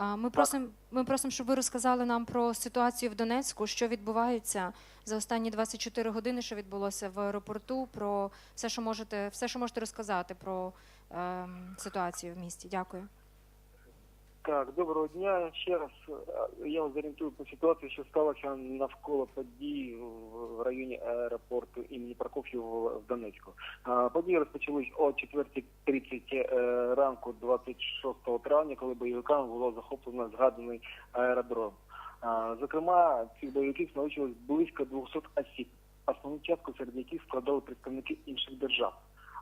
Ми просимо, ми просимо, щоб ви розказали нам про ситуацію в Донецьку, що відбувається за останні 24 години, що відбулося в аеропорту, про все, що можете, все, що можете розказати про е, ситуацію в місті. Дякую. Так, доброго дня. Ще раз е, я вас зорієнтую по ситуації, що сталося навколо подій в- районі аеропорту імені Прокоф'єва в Донецьку. Події розпочались о 4.30 е, ранку 26 травня, коли бойовиками було захоплено згаданий аеродром. Зокрема, цих бойовиків налучилось близько 200 осіб, основну частку серед яких складали представники інших держав.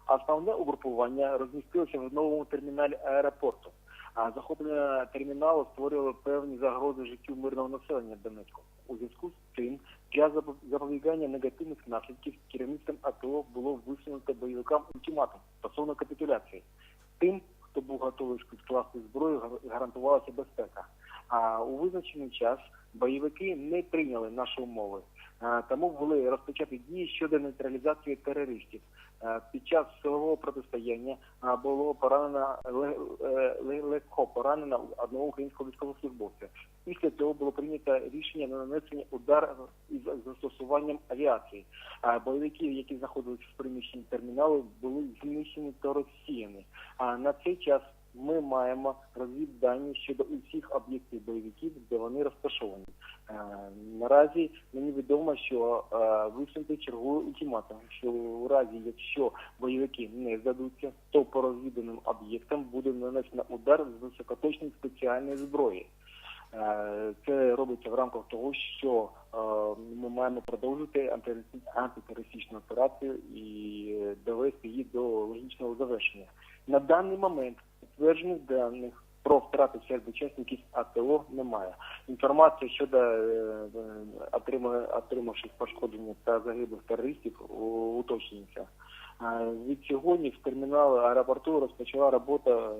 Основне угрупування розмістилося в новому терміналі аеропорту. А захоплення терміналу створювало певні загрози життю мирного населення Донецьку. У зв'язку з цим для запобігання негативних наслідків керівництвом АТО було висунуто бойовикам ультиматум стосовно капітуляції. Тим, хто був готовий скласти зброю, гарантувалася безпека. А у визначений час бойовики не прийняли наші умови. Тому були розпочаті дії щодо нейтралізації терористів. А, Під час силового протистояння було поранено е, ле- легко поранено одного українського військовослужбовця. Після цього було прийнято рішення на нанесення удар із застосуванням авіації. Бойовики, які знаходилися в приміщенні терміналу, були знищені та розсіяні. На цей час ми маємо розвіддані щодо усіх об'єктів бойовиків, де вони розташовані. Е, Наразі мені відомо, що е, висунути черговий ультиматум, що у разі, якщо бойовики не здадуться, то по розвіданим об'єктам буде нанесено удар з високоточної спеціальної зброї. Е, Це робиться в рамках того, що ми маємо продовжити антитерористичну- операцію і довести її до логічного завершення. На даний момент підтверджених даних про втрати серед учасників АТО немає. Інформація щодо е, отримавших пошкодження та загиблих терористів уточнюється. Е, Від сьогодні в терміналі аеропорту розпочала робота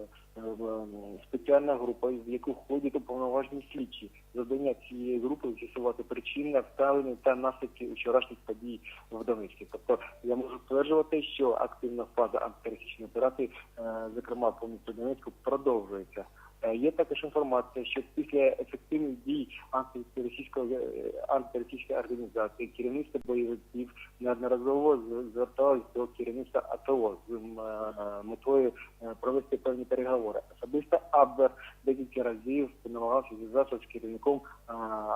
спеціальна група, в яку входять уповноважені слідчі. Завдання цієї групи з'ясувати причини, обставини та наслідки вчорашніх подій в Донецьку. Тобто я можу стверджувати, що активна фаза антитерористичної операції, е, зокрема по Донецьку, продовжується. Е, Є також інформація, що після ефективних дій антитерористичної е, антитерористичної організації керівництво бойовиків неодноразово зверталось до керівництва АТО з е, метою провести певні переговори. Особисто Абвер декілька разів намагався зв'язатися з керівником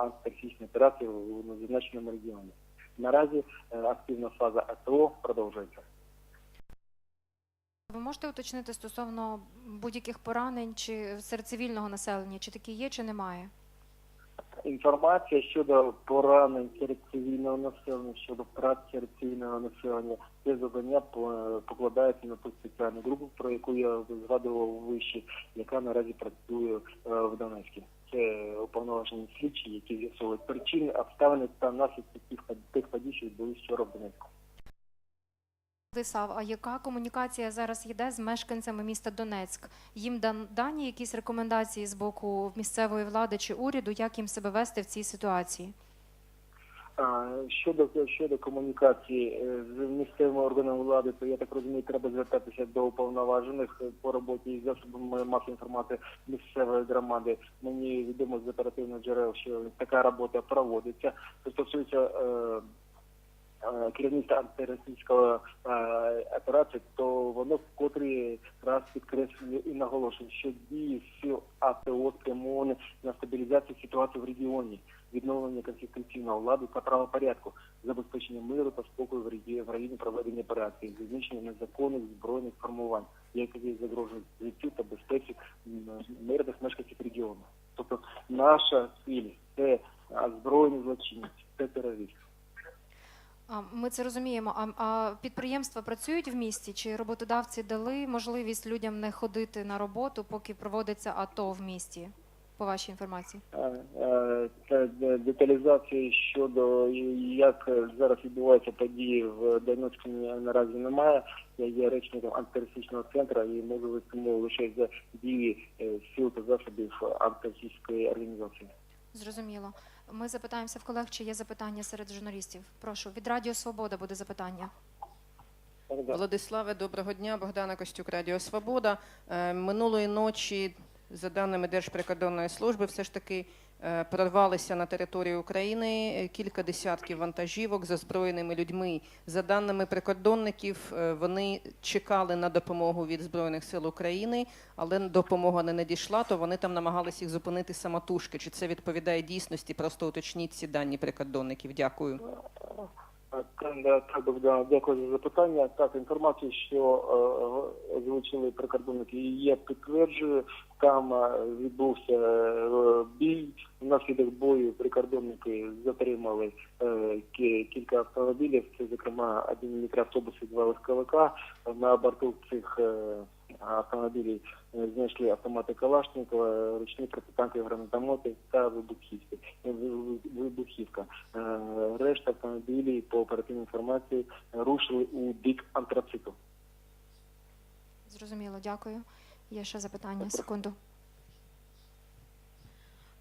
антитерористичної операції в зазначеному регіоні. Наразі активна фаза АТО продовжується. Ви можете уточнити стосовно будь-яких поранень чи серед цивільного населення, чи такі є, чи немає? Інформація щодо поранень серед цивільного населення, щодо втрат серед цивільного населення, це завдання по- покладається на ту спеціальну групу, про яку я згадував вище, яка наразі працює е, в Донецьку. Це уповноважені слідчі, які з'ясовують причини, обставини та наслідки тих подій, що відбулись вчора в Донецьку. Владислав, а яка комунікація зараз йде з мешканцями міста Донецьк? Їм дан- дані якісь рекомендації з боку місцевої влади чи уряду, як їм себе вести в цій ситуації? Щодо щодо комунікації е, з місцевими органами влади, то я так розумію, треба звертатися до уповноважених по роботі із засобами масової інформації місцевої громади. Мені відомо з оперативних джерел, що така робота проводиться. Що стосується е, керівництва антитерористичної е, операції, то воно вкотрі раз підкреслює і наголошує, що дії сил АТО спрямовані на стабілізацію ситуації в регіоні відновлення конституційного ладу та правопорядку, забезпечення миру та спокою в регі- в районі проведення операції, знищення незаконних збройних формувань, які загрожують життю та безпеці мирних мешканців регіону. Тобто наша ціль це збройні злочинці, це терористи. А, Ми це розуміємо. А, а підприємства працюють в місті? Чи роботодавці дали можливість людям не ходити на роботу, поки проводиться АТО в місті? По вашій інформації? Та деталізації щодо як зараз відбуваються події в Донецьку наразі немає. Я є речником антитерористичного центру і можу мову лише за дії е, сил та засобів антитерористичної організації. Зрозуміло. Ми запитаємося в колег, чи є запитання серед журналістів. Прошу, від Радіо Свобода буде запитання. Владиславе, доброго дня. Богдана Костюк, Радіо Свобода. Е, Минулої ночі за даними Держприкордонної служби, все ж таки прорвалися на територію України е, кілька десятків вантажівок з озброєними людьми. За даними прикордонників, е, вони чекали на допомогу від Збройних сил України, але допомога не надійшла, то вони там намагалися їх зупинити самотужки. Чи це відповідає дійсності? Просто уточніть ці дані прикордонників. Дякую. Дякую за запитання. Так, інформацію, що е, озвучили прикордонники, є підтверджую. Там е, відбувся е, бій. Внаслідок бою прикордонники затримали е, кілька автомобілів. Це, зокрема, один мікроавтобус і два легковика. На борту цих автомобілів е, знайшли автомати Калашникова, ручні протитанкові гранатомети та вибухівки. Е, Вибухівка. Е, Решта автомобілів, по оперативній інформації, рушили у бік антрациту. Зрозуміло, дякую. Є ще запитання. Секунду.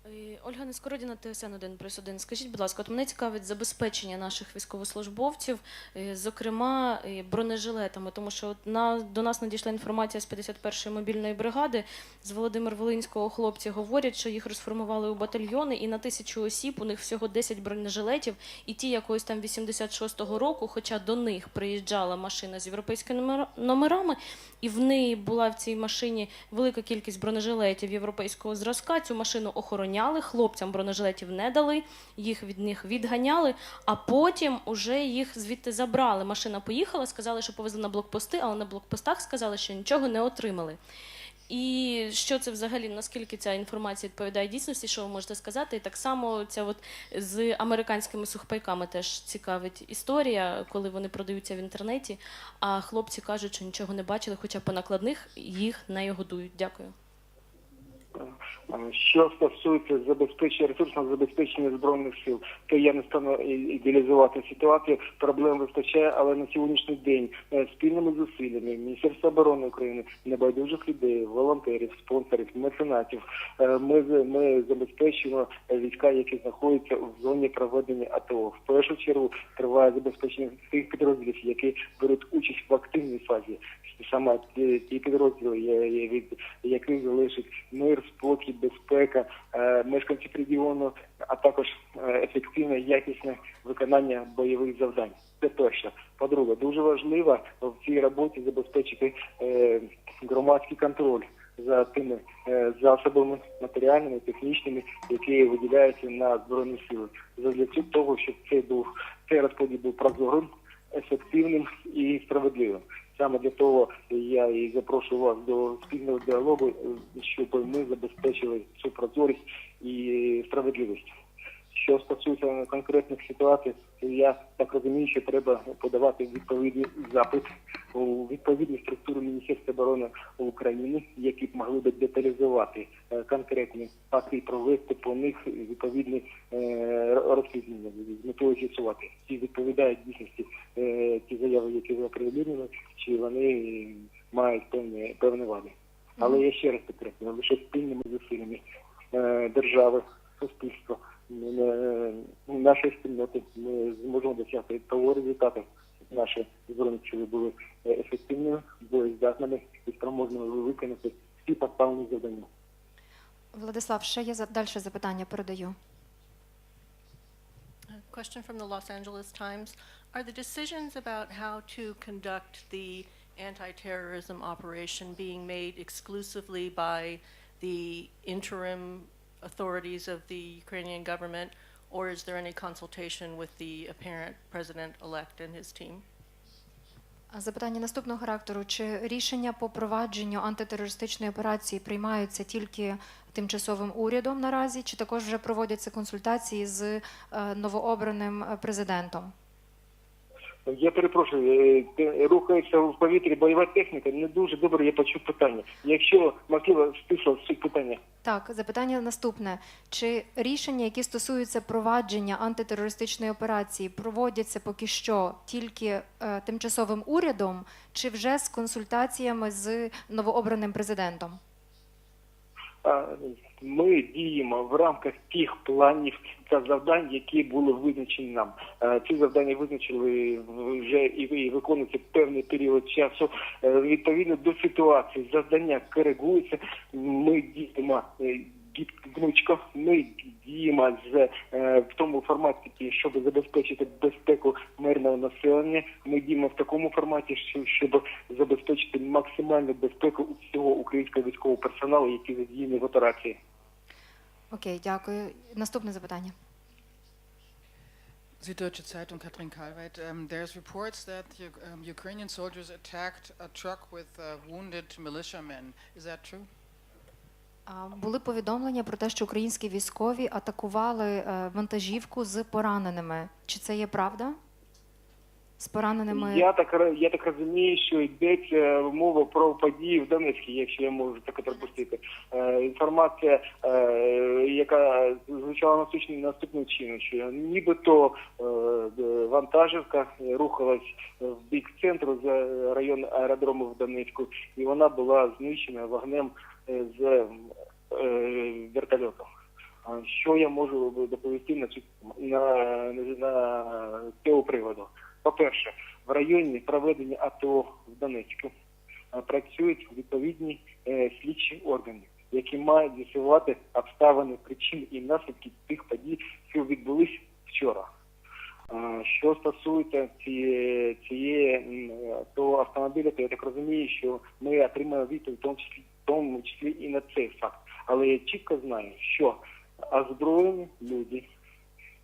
Е, Ольга Нескородіна, ТСН 1 плюс 1. Скажіть, будь ласка, от мене цікавить забезпечення наших військовослужбовців, е, зокрема е, бронежилетами, тому що от на, до нас надійшла інформація з 51-ї мобільної бригади. З Володимир Волинського хлопці говорять, що їх розформували у батальйони, і на тисячу осіб у них всього 10 бронежилетів, і ті якогось там 86-го року, хоча до них приїжджала машина з європейськими номерами, і в неї була в цій машині велика кількість бронежилетів європейського зразка. Цю машину охороняли, хлопцям бронежилетів не дали, їх від них відганяли, а потім уже їх звідти забрали. Машина поїхала, сказали, що повезли на блокпости, але на блокпостах сказали, що нічого не отримали. І що це взагалі, наскільки ця інформація відповідає дійсності, що ви можете сказати? І так само ця от з американськими сухпайками теж цікавить історія, коли вони продаються в інтернеті, а хлопці кажуть, що нічого не бачили, хоча по накладних їх не годують. Дякую. Е, Що стосується забезпечення ресурсного забезпечення збройних сил, то я не стану ідеалізувати ситуацію. Проблем вистачає, але на сьогоднішній день е, спільними зусиллями Міністерства оборони України, небайдужих людей, волонтерів, спонсорів, меценатів. е, Ми ми забезпечуємо війська, які знаходяться в зоні проведення АТО. В першу чергу триває забезпечення тих підрозділів, які беруть участь в активній фазі. Саме ті підрозділи, від яких залежить мир, спокій, безпека е, мешканців регіону, а також е, ефективне, якісне виконання бойових завдань. Це перше. По-друге, дуже важливо в цій роботі забезпечити е, громадський контроль за тими засобами матеріальними, технічними, які виділяються на збройні сили. Цього того, щоб цей був цей розподіл був прозорим, ефективним і справедливим. Саме для того я і запрошую вас до спільного діалогу, щоб ми забезпечили цю прозорість і справедливість. Що стосується конкретних ситуацій, я так розумію, що треба подавати відповідний запит у відповідні структури Міністерства оборони України, які б могли б деталізувати е, конкретні факти і провести по них відповідні е, розслідування з метою з'ясувати, чи відповідають дійсності е, ті заяви, які ви оприлюднили, чи вони мають певні певні вади. Але я ще раз підкреслюю, лише спільними зусиллями держави, суспільства, нашої спільноти ми зможемо досягти того результату, щоб наші збройні сили були е, ефективними, боєздатними і спроможними виконати всі поставлені завдання. Владислав, ще є за- далі запитання. Передаю. A question from the Los Angeles Times. Are the decisions about how to conduct the anti-terrorism operation being made exclusively by the interim authorities of the Ukrainian government, or is there any consultation with the apparent president-elect and his team? Запитання наступного характеру: чи рішення по провадженню антитерористичної операції приймаються тільки тимчасовим урядом наразі, чи також вже проводяться консультації з е, новообраним е, президентом? Я перепрошую, е, рухається в повітрі бойова техніка. Не дуже добре я почув питання. Якщо можливо стисло суть питання. Так, запитання наступне: чи рішення, які стосуються провадження антитерористичної операції, проводяться поки що тільки е, тимчасовим урядом, чи вже з консультаціями з новообраним президентом? А, ми діємо в рамках тих планів та завдань, які були визначені нам. Е, Ці завдання визначили вже і виконуються певний період часу. Е, Відповідно до ситуації завдання коригуються. Ми діємо е, гнучко. Ми діємо з е, в тому форматі, щоб забезпечити безпеку мирного населення. Ми діємо в такому форматі, що- щоб забезпечити максимальну безпеку всього українського військового персоналу, який задіяний в операції. Окей, дякую. Наступне запитання. Süddeutsche Zeitung, Katrin Kalweit. Um, there's reports that um, Ukrainian soldiers attacked a truck with uh, wounded militiamen. Is that true? Були повідомлення про те, що українські військові атакували е, вантажівку з пораненими. Чи це є правда? З пораненими Я так я так розумію, що йдеться мова про події в Донецькій, якщо я можу таке припустити. Е, інформація, е, яка звучала наступним наступним чином, що нібито е, вантажівка рухалась в бік центру за район аеродрому в Донецьку, і вона була знищена вогнем е, з е, вертольоту. А Що я можу доповісти на цю на, на цього приводу? По-перше, в районі проведення АТО в Донецьку е, працюють відповідні е, слідчі органи, які мають з'ясувати обставини причин і наслідки тих подій, що відбулись вчора. Е, Що стосується цієї, того автомобіля, то я так розумію, що ми отримаємо відповідь в тому числі, в тому числі і на цей факт. Але я чітко знаю, що озброєні люди,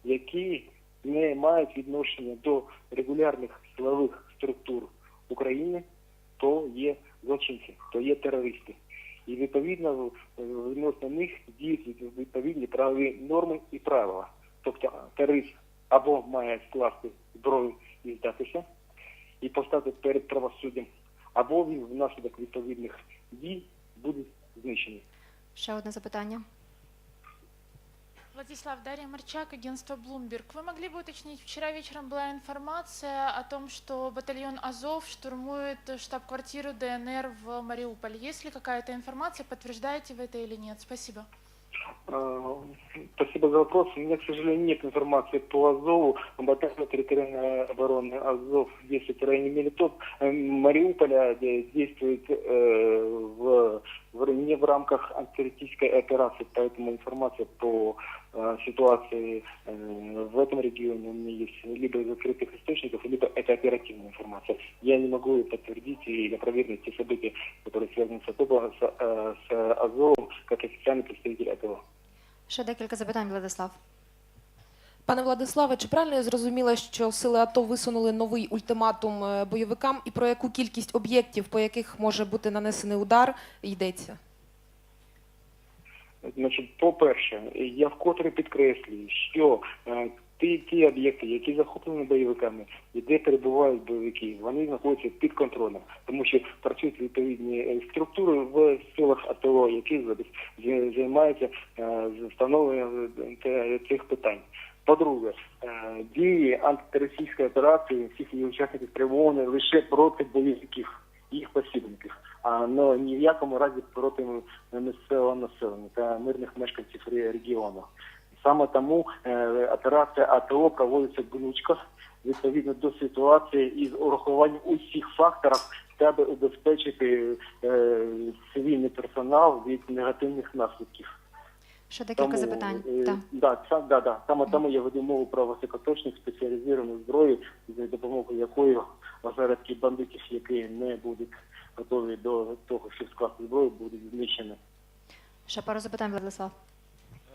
які не мають відношення до регулярних силових структур України, то є злочинці, то є терористи. І відповідно е, відносно них діють відповідні правові норми і правила. Тобто терорист або має скласти зброю і здатися, і постати перед правосуддям, або він внаслідок відповідних дій буде знищений. ще одне запитання. Владислав, Дарья Марчак, агентство Bloomberg. Вы могли бы уточнить, вчера вечером была информация о том, что батальон Азов штурмует штаб-квартиру ДНР в Мариуполь. Есть ли какая-то информация, подтверждаете вы это или нет? Спасибо. Э, Спасибо за вопрос. У меня, к сожалению, нет информации по Азову. Батальон территориальной обороны Азов действует в районе Мелитоп. Э, Мариуполя действует э, в, в- не в рамках антитеррористической операции, поэтому информация по ситуации э, в этом регионе у меня есть либо из открытых источников, либо это оперативная информация. Я не могу подтвердить или опровергнуть те события, которые связаны с, Азовом- с, э, с Азовом, как официальный представитель этого. Ще декілька запитань, Владислав. Пане Владиславе, чи правильно я зрозуміла, що сили АТО висунули новий ультиматум е, бойовикам, і про яку кількість об'єктів, по яких може бути нанесений удар, йдеться? Значить, по-перше, я вкотре підкреслюю, що е, ті, ті об'єкти, які захоплені бойовиками, і де перебувають бойовики, вони знаходяться під контролем, тому що працюють відповідні е, структури в силах АТО, які займаються е, встановленням цих питань. По-друге, дії антитерористичної операції всіх її учасників спрямовані лише проти бойовиків, їх посібників, а но ні в якому разі проти місцевого населення та мирних мешканців регіону. Саме тому е, операція АТО проводиться гнучко відповідно до ситуації і з урахуванням усіх факторів, щоб убезпечити е, цивільний персонал від негативних наслідків. Ще декілька запитань. е, да, са- да, да. Саме тому я веду мову про високоточну спеціалізовану зброю, за допомогою якої осередки бандитів, які не будуть готові до того, щоб скласти зброю, будуть знищені. Ще пару запитань, Владислав.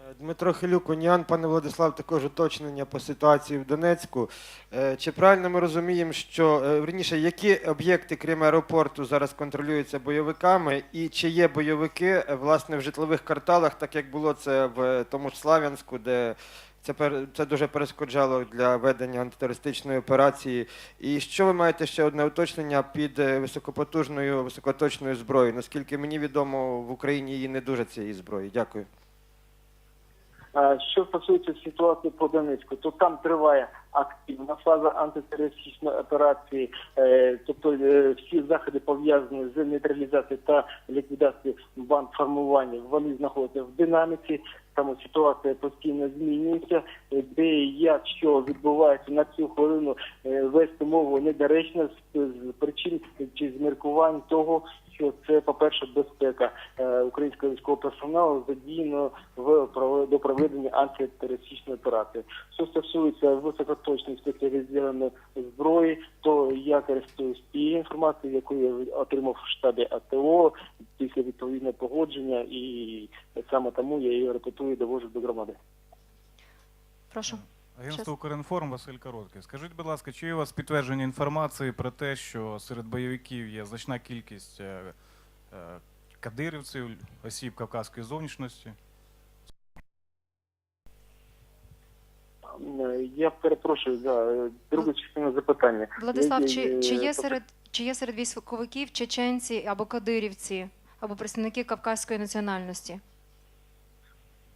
Е, Дмитро Хилюк, Уніан, пане Владислав, також уточнення по ситуації в Донецьку. Е, Чи правильно ми розуміємо, що е, верніше, які об'єкти, крім аеропорту, зараз контролюються бойовиками, і чи є бойовики власне в житлових кварталах, так як було це в тому ж Слав'янську, де це пер- це дуже перешкоджало для ведення антитерористичної операції. І що ви маєте ще одне уточнення під е, високопотужною високоточною зброєю? Наскільки мені відомо, в Україні її не дуже цієї зброї. Дякую. Що стосується ситуації по Донецьку, то там триває активна фаза антитерористичної операції, е, тобто е, всі заходи пов'язані з нейтралізацією та ліквідацією банд формування, вони знаходяться в динаміці. Тому ситуація постійно змінюється, де і як що відбувається на цю хвилину е, вести мову недоречно з причин чи з міркувань того, що це, по-перше, безпека е, українського військового персоналу задіяно в до проведення антитерористичної операції. Що стосується високоточної спеціалізованої зброї, то я користуюсь тією інформацією, яку я отримав в штабі АТО після відповідного погодження, і саме тому я її репетую довожу до громади. Прошу. Агентство. Укрінформ Василь Короткий. Скажіть, будь ласка, чи є у вас підтвердження інформації про те, що серед бойовиків є значна кількість е, е, кадирівців, осіб кавказської зовнішності? Е, Я перепрошую за другу частину запитання. Владислав, чи, чи, є серед, чи є серед військовиків чеченці або кадирівці, або представники кавказської національності?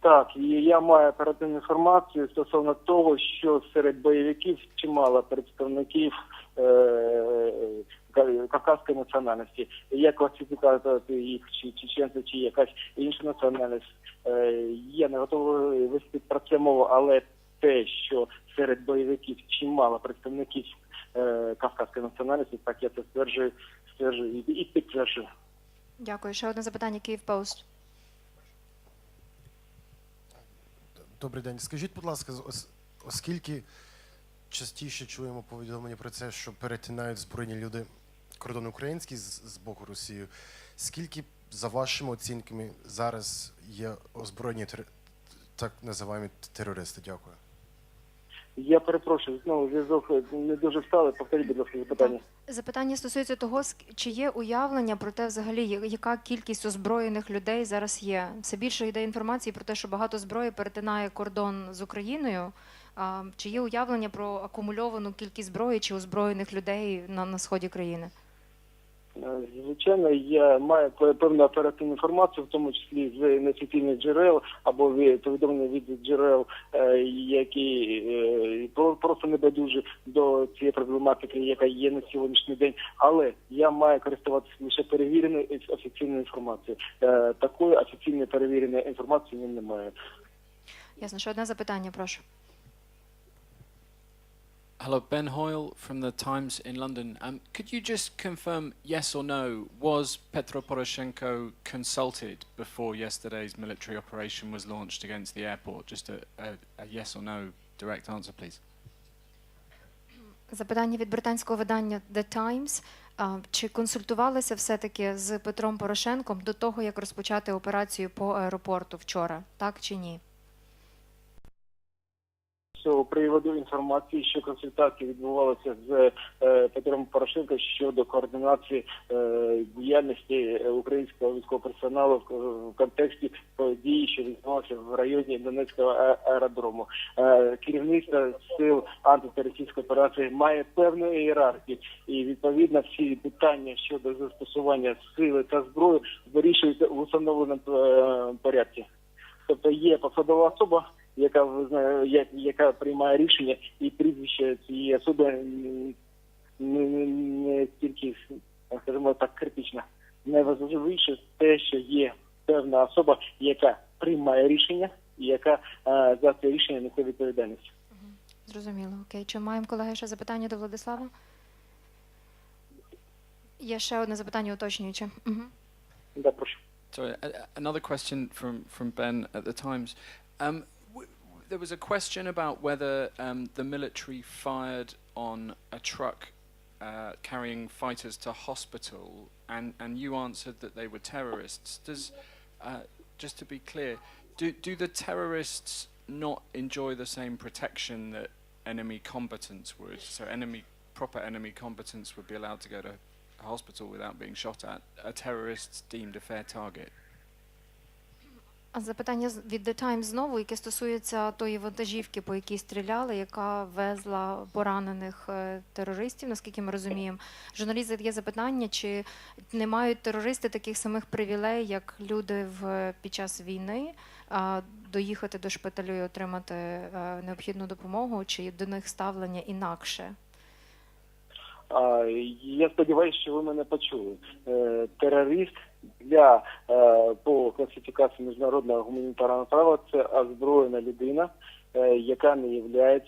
Так, і я маю оперативну інформацію стосовно того, що серед бойовиків чимало представників е, кавказської національності. Як класифікувати їх, чи чеченці, чи якась інша національність. Е, я не готовий вести про це мову, але те, що серед бойовиків чимало представників е, кавказської національності, так я це стверджую, стверджую і, і підтверджую. Дякую. Ще одне запитання Київ Пост. Добрий день. Скажіть, будь ласка, оскільки частіше чуємо повідомлення про це, що перетинають збройні люди кордон український з, з боку Росії, скільки, за вашими оцінками, зараз є озброєні тер- так називаємо терористи? Дякую. Я перепрошую, знову зв'язок не дуже встали. Повторіть, будь ласка, запитання. Запитання стосується того, чи є уявлення про те, взагалі, яка кількість озброєних людей зараз є. Все більше йде інформації про те, що багато зброї перетинає кордон з Україною. Чи є уявлення про акумульовану кількість зброї чи озброєних людей на, на сході країни? Звичайно, я маю певну оперативну інформацію, в тому числі з неофіційних джерел або від повідомлення від джерел, е, які е, просто не байдужі до цієї проблематики, яка є на сьогоднішній день. Але я маю користуватися лише перевіреною офіційною інформацією. Е, Такої офіційної перевіреної інформації немає. Ясно, ще одне запитання, прошу. Hello, Ben Hoyle from the Times in London. Um, could you just confirm, yes or no, was Petro Poroshenko consulted before yesterday's military operation was launched against the airport? Just a, a, a yes or no direct answer, please. Запитання від британського видання The Times. А, Чи консультувалися все-таки з Петром Порошенком до того, як розпочати операцію по аеропорту вчора? Так чи ні? Цього приводу інформації, що консультації відбувалися з е, Петром Порошенко щодо координації е, діяльності е, українського військового персоналу в, контексті події, що відбувалися в районі Донецького аеродрому. Керівництво сил антитерористичної операції має певну ієрархію, і відповідно всі питання щодо застосування сили та зброї вирішуються в установленому порядку. Тобто є посадова особа, яка визна- я- яка приймає рішення, і прізвище цієї особи не, не, не тільки, скажімо так, критично. Найважливіше те, що є певна особа, яка приймає рішення, і яка е, за це рішення несе відповідальність. Зрозуміло. Окей. Чи маємо колеги ще запитання до Владислава? Є ще одне запитання уточнююче. Угу. Да, прошу. Sorry, another question from, from Ben at the Times. Um, there was a question about whether um, the military fired on a truck uh, carrying fighters to hospital, and, and you answered that they were terrorists. Does, uh, just to be clear, do, do the terrorists not enjoy the same protection that enemy combatants would? So enemy proper enemy combatants would be allowed to go to hospital without being shot at. Are terrorists deemed a fair target? А запитання від The Times знову, яке стосується тої вантажівки, по якій стріляли, яка везла поранених е, терористів, наскільки ми розуміємо. Журналіст задає запитання, чи не мають терористи таких самих привілей, як люди в під час війни, а, доїхати до шпиталю і отримати е, необхідну допомогу, чи до них ставлення інакше? Я сподіваюся, що ви мене почули. Е, терорист для е, по класифікації міжнародного гуманітарного права це озброєна людина, е, яка не є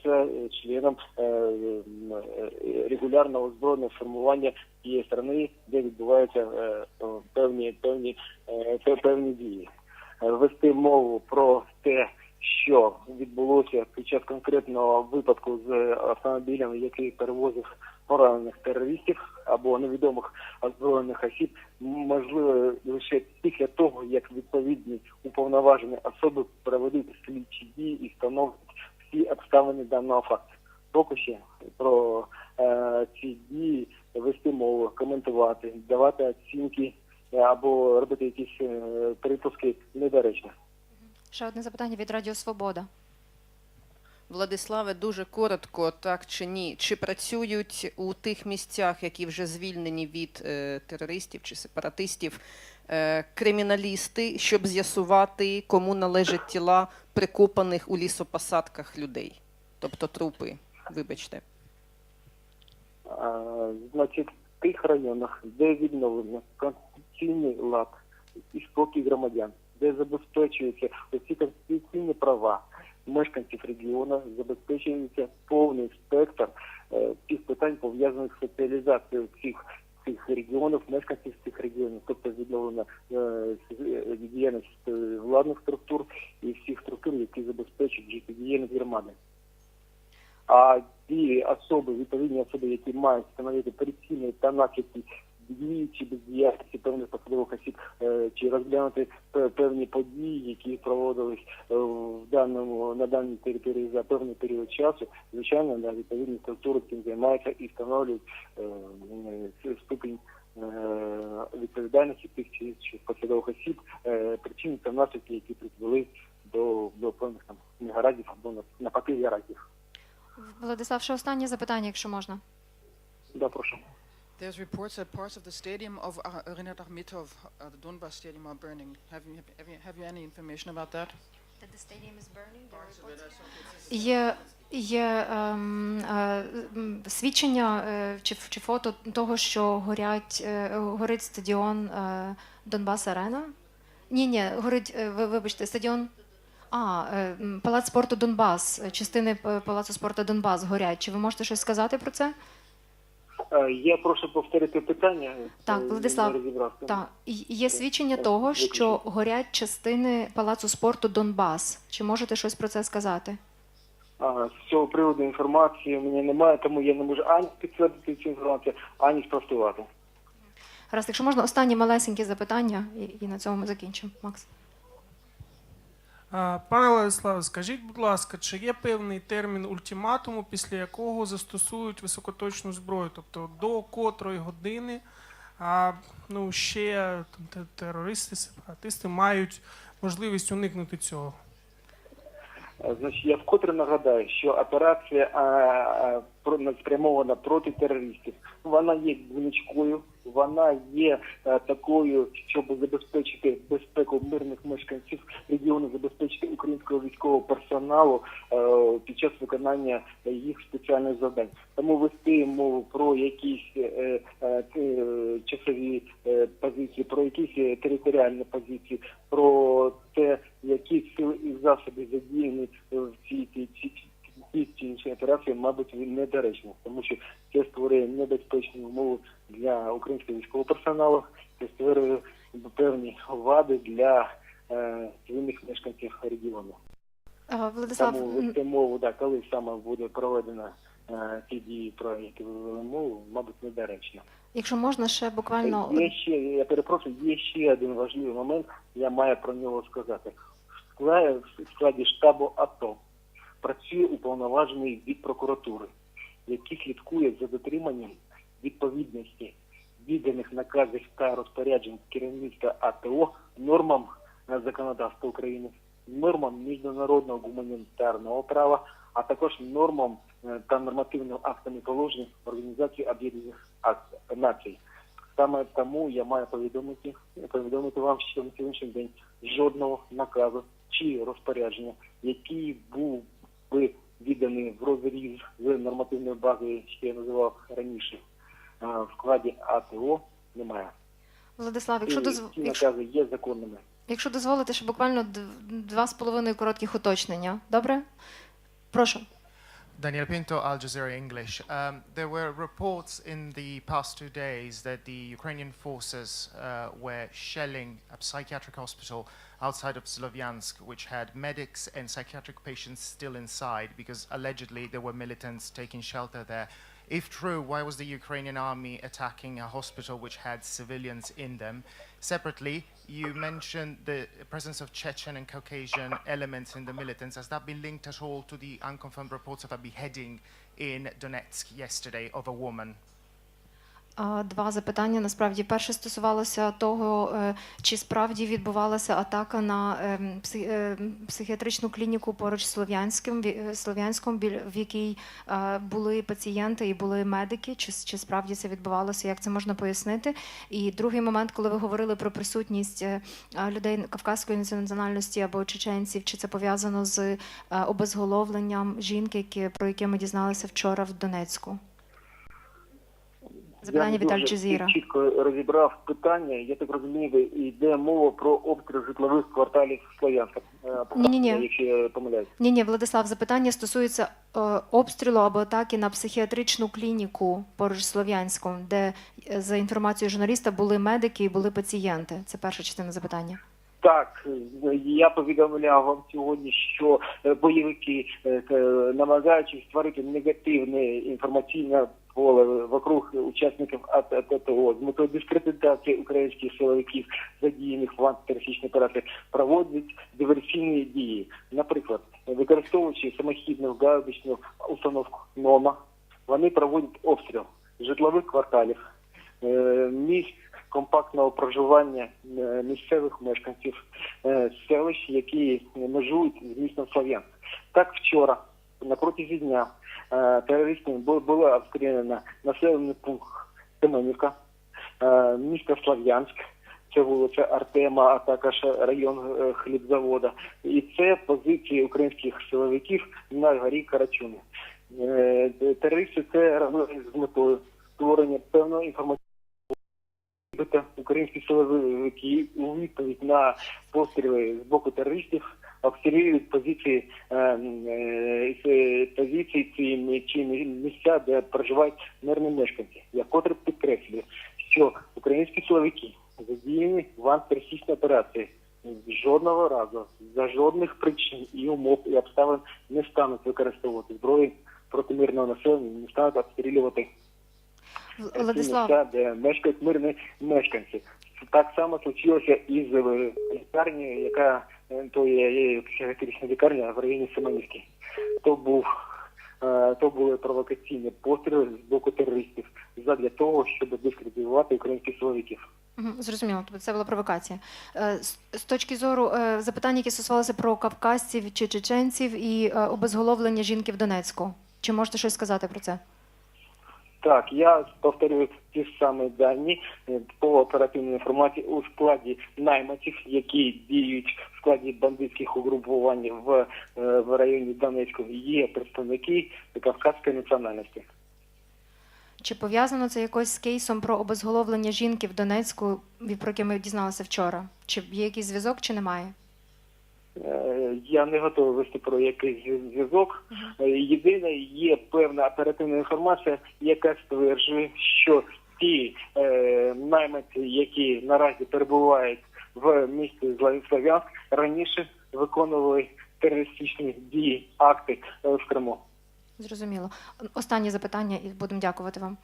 членом е, е, регулярного збройного формування тієї країни, де відбуваються певні певні певні дії. Вести мову про те, що відбулося під час конкретного випадку з автомобілем, який перевозив поранених терористів або невідомих озброєних осіб, можливо лише після того, як відповідні уповноважені особи проведуть слідчі дії і встановлять всі обставини даного факту. Поки ще про е, ці дії вести мову, коментувати, давати оцінки е, або робити якісь е, припуски недоречно. Ще одне запитання від Радіо Свобода. Владиславе, дуже коротко, так чи ні? Чи працюють у тих місцях, які вже звільнені від е, терористів чи сепаратистів, е, криміналісти, щоб з'ясувати, кому належать тіла прикопаних у лісопосадках людей, тобто трупи, вибачте. А, Значить, в тих районах, де відновлено конституційний лад і спокій громадян, де забезпечуються усі конституційні права мешканців регіону, забезпечується повний спектр е, тих питань, пов'язаних з соціалізацією цих цих регіонів, мешканців цих регіонів, тобто відновлена е, діяльність е, владних структур і всіх структур, які забезпечують життєдіяльність громади. А ті особи, відповідні особи, які мають становити причини та наслідки дії чи бездіяльності певних посадових осіб, е, чи розглянути певні події, які проводились е, в даному на даній території за певний період часу, звичайно, на відповідні структури цим займаються і встановлюють е, ступінь відповідальності тих чи інших посадових осіб, причини та наслідки, які призвели до, до певних там негараздів або навпаки гараздів. Владислав, ще останнє запитання, якщо можна. Да, прошу. There's reports that parts of the stadium of uh, Rinat Akhmetov, uh, the Donbas stadium, are burning. Have you, have you, have you any information about that? Є, є ем, е, м, свідчення е, чи, ф- чи фото того, що горять, е, горить стадіон е, Донбас Арена? Ні, ні, горить, е, ви, вибачте, стадіон. А, е, м, Палац спорту Донбас, е, частини п- Палацу спорту Донбас горять. Чи ви можете щось сказати про це? Е, Я прошу повторити питання. Так, е, Владислав. Так, є свідчення так, того, виключно. що горять частини Палацу спорту Донбас. Чи можете щось про це сказати? А, з цього приводу інформації у мене немає, тому я не можу ані підтвердити цю інформацію, ані спростувати. Раз, якщо можна, останні малесенькі запитання, і, і на цьому ми закінчимо. Макс. Пане Владиславе, скажіть, будь ласка, чи є певний термін ультиматуму, після якого застосують високоточну зброю? Тобто до котрої години а, ну, ще там, терористи, сепаратисти мають можливість уникнути цього? Значить, я вкотре нагадаю, що операція а, спрямована проти терористів. Вона є гнучкою, вона є е, такою, щоб забезпечити безпеку мирних мешканців регіону, забезпечити українського військового персоналу е, під час виконання їх спеціальних завдань. Тому вести мову про якісь е, часові позиції, про якісь територіальні позиції, про те, які сили і засоби задіяні в цій цій- цій чи іншій операції, мабуть, він недоречно, тому що це створює небезпечну умову для українського військового персоналу, це створює певні вади для е, цивільних мешканців регіону. Е, Владислав, Тому вести мову, да, коли саме буде проведена е, ті дії, про які ви вели мову, мабуть, недоречно. якщо можна, ще буквально Є ще, я перепрошую, є ще один важливий момент, я маю про нього сказати. В складі штабу АТО працює уповноважений від прокуратури, який слідкує за дотриманням відповідності відданих наказів та розпоряджень керівництва АТО нормам законодавства України, нормам міжнародного гуманітарного права, а також нормам е, та нормативним актами положень Організації Об'єднаних Націй. Саме тому я маю повідомити, повідомити вам, що на сьогоднішній день жодного наказу чи розпорядження, який був би відданий в розріз з нормативної бази, що я називав раніше, вкладі в складі АТО, немає. Владислав, якщо Ці- дозв... якщо... накази є законними. якщо дозволите, ще буквально два з половиною коротких уточнення. Добре? Прошу. Daniel Pinto, Al Jazeera English. Um, there were reports in the past two days that the Ukrainian forces uh, were shelling a psychiatric hospital outside of Slovyansk, which had medics and psychiatric patients still inside because allegedly there were militants taking shelter there. If true, why was the Ukrainian army attacking a hospital which had civilians in them? Separately, you mentioned the presence of Chechen and Caucasian elements in the militants. Has that been linked at all to the unconfirmed reports of a beheading in Donetsk yesterday of a woman? Два запитання. Насправді, перше стосувалося того, е, чи справді відбувалася атака на ем, ем, психіатричну клініку поруч з Слов'янським, е, Слов'янськом, в якій е, були пацієнти і були медики. Чи, чи справді це відбувалося? Як це можна пояснити? І другий момент, коли ви говорили про присутність е, е, людей кавказської національності або чеченців, чи це пов'язано з е, обезголовленням жінки, про яке ми дізналися вчора в Донецьку? Запитання не Віталій чітко розібрав питання. Я так розумію, йде мова про обстріл житлових кварталів Слов'янська. Е, Ні-ні-ні. Якщо я помиляюсь. Ні, ні, Владислав, запитання стосується е, обстрілу або атаки на психіатричну клініку поруч Слов'янськом, де е, за інформацією журналіста були медики і були пацієнти. Це перша частина запитання. Так, я повідомляв вам сьогодні, що бойовики, е, намагаючись створити негативне інформаційне поле вокруг учасників АТО з метою дискредитації українських силовиків, задіяних в антитерористичній операції, проводять диверсійні дії. Наприклад, використовуючи самохідну гаубичну установку НОМА, вони проводять обстріл житлових кварталів, е, місць компактного проживання е, місцевих мешканців е, селищ, які межують з містом Слов'янськ. Так вчора, на протязі дня, е, терористами бу- було обстріляно населений пункт Семенівка, місто Слов'янськ, це вулиця Артема, а також район е, хлібзавода. І це позиції українських силовиків на горі Карачуни. Е, Терористи це з метою створення певного інформаційного українські силовики у відповідь на постріли з боку терористів обстрілюють позиції е, е, е, позиції ці чи місця, де проживають мирні мешканці. Я котре підкреслюю, що українські силовики задіяні в антитерористичній операції жодного разу за жодних причин і умов і обставин не стануть використовувати зброю проти мирного населення, не стануть обстрілювати Владислав, місця, де мешкають мирні мешканці. Так само случилося і з е, лікарні, яка то є психіатрична лікарня в районі Семенівки. То був е, то були провокаційні постріли з боку терористів задля того, щоб дискредитувати українських силовиків. Зрозуміло, тобто це була провокація. Е, З, точки зору е, запитання, які стосувалися про кавказців чи чеченців і обезголовлення жінки в Донецьку. Чи можете щось сказати про це? Так, я повторюю ті ж самі дані е, по оперативній інформації у складі найманців, які діють в складі бандитських угрупувань в, е, в районі Донецьку, є представники кавказської національності. Чи пов'язано це якось з кейсом про обезголовлення жінки в Донецьку, про яке ми дізналися вчора? Чи є якийсь зв'язок, чи немає? Е, Я не готовий вести про якийсь зв'язок. Е, Єдине, є певна оперативна інформація, яка стверджує, що ті е, найманці, які наразі перебувають в місті Слов'янськ, раніше виконували терористичні дії, акти е, в Криму. Зрозуміло. Останнє запитання, і будемо дякувати вам.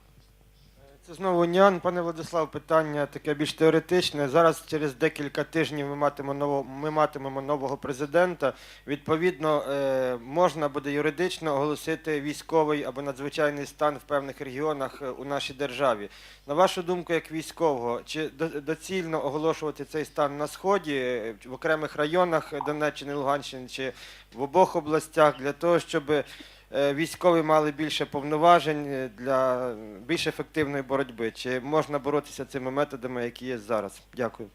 Це знову Ніан. Пане Владислав, питання таке більш теоретичне. Зараз через декілька тижнів ми матимемо нового, ми матимемо нового президента. Відповідно, е, можна буде юридично оголосити військовий або надзвичайний стан в певних регіонах е, у нашій державі. На вашу думку, як військового, чи до- доцільно оголошувати цей стан на сході, е, в окремих районах Донеччини, Луганщини чи в обох областях для того, щоб військові мали більше повноважень е, для більш ефективної боротьби? Чи можна боротися цими методами, які є зараз? Дякую.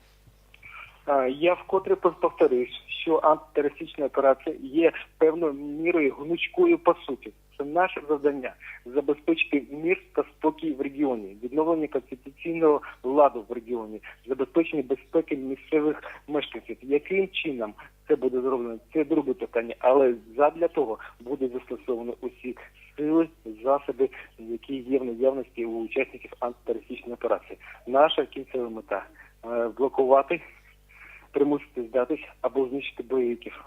Е, Я вкотре пов- повторюсь, що антитерористична операція є певною мірою гнучкою по суті. Це наше завдання забезпечити мир та спокій в регіоні, відновлення конституційного ладу в регіоні, забезпечення безпеки місцевих мешканців. Яким чином це буде зроблено? Це друге питання, але задля того буде застосовано усі сили, засоби, які є в наявності у учасників антитерористичної операції. Наша кінцева мета е, блокувати, примусити здатись або знищити бойовиків.